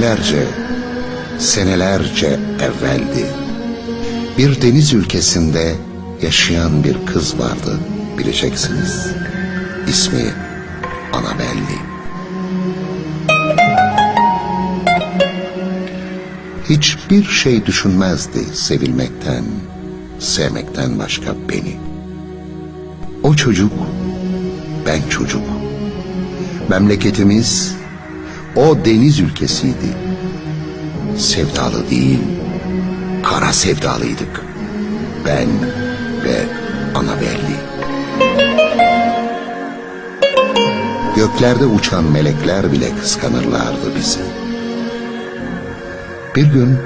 Senelerce, senelerce evveldi. Bir deniz ülkesinde yaşayan bir kız vardı bileceksiniz. İsmi Anabelli. Hiçbir şey düşünmezdi sevilmekten, sevmekten başka beni. O çocuk, ben çocuk. Memleketimiz o deniz ülkesiydi. Sevdalı değil, kara sevdalıydık. Ben ve Anabelli. Göklerde uçan melekler bile kıskanırlardı bizi. Bir gün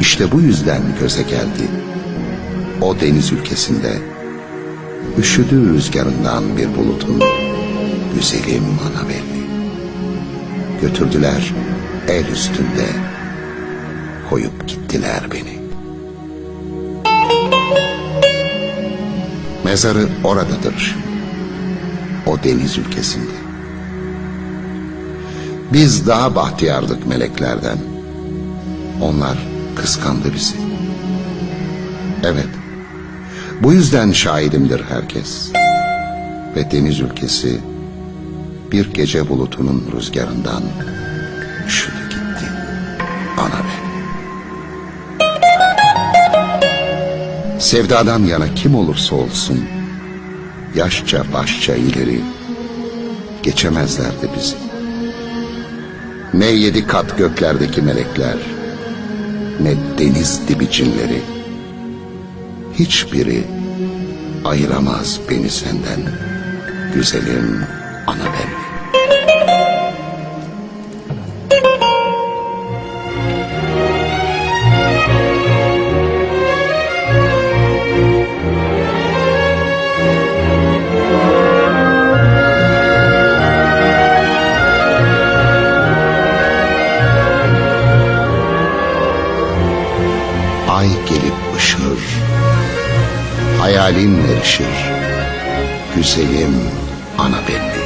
işte bu yüzden göze geldi. O deniz ülkesinde üşüdüğü rüzgarından bir bulutun güzelim Anabelli. Götürdüler el üstünde koyup gittiler beni. Mezarı oradadır. O deniz ülkesinde. Biz daha bahtiyardık meleklerden. Onlar kıskandı bizi. Evet. Bu yüzden şahidimdir herkes. Ve deniz ülkesi bir gece bulutunun rüzgarından üşüdü gitti. Anabel. Sevdadan yana kim olursa olsun yaşça başça ileri geçemezlerdi bizi. Ne yedi kat göklerdeki melekler ne deniz dibi cinleri hiçbiri ayıramaz beni senden güzelim Anabel. Ay hayalin erişir, güzelim Anabelli.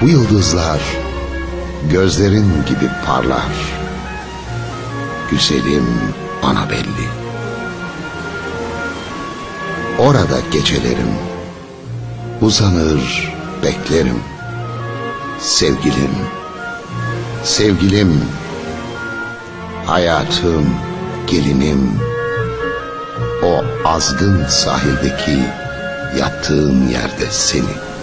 Bu yıldızlar gözlerin gibi parlar, güzelim Anabelli. Orada gecelerim, uzanır beklerim, sevgilim, sevgilim, hayatım, gelinim, o azgın sahildeki yattığın yerde seni.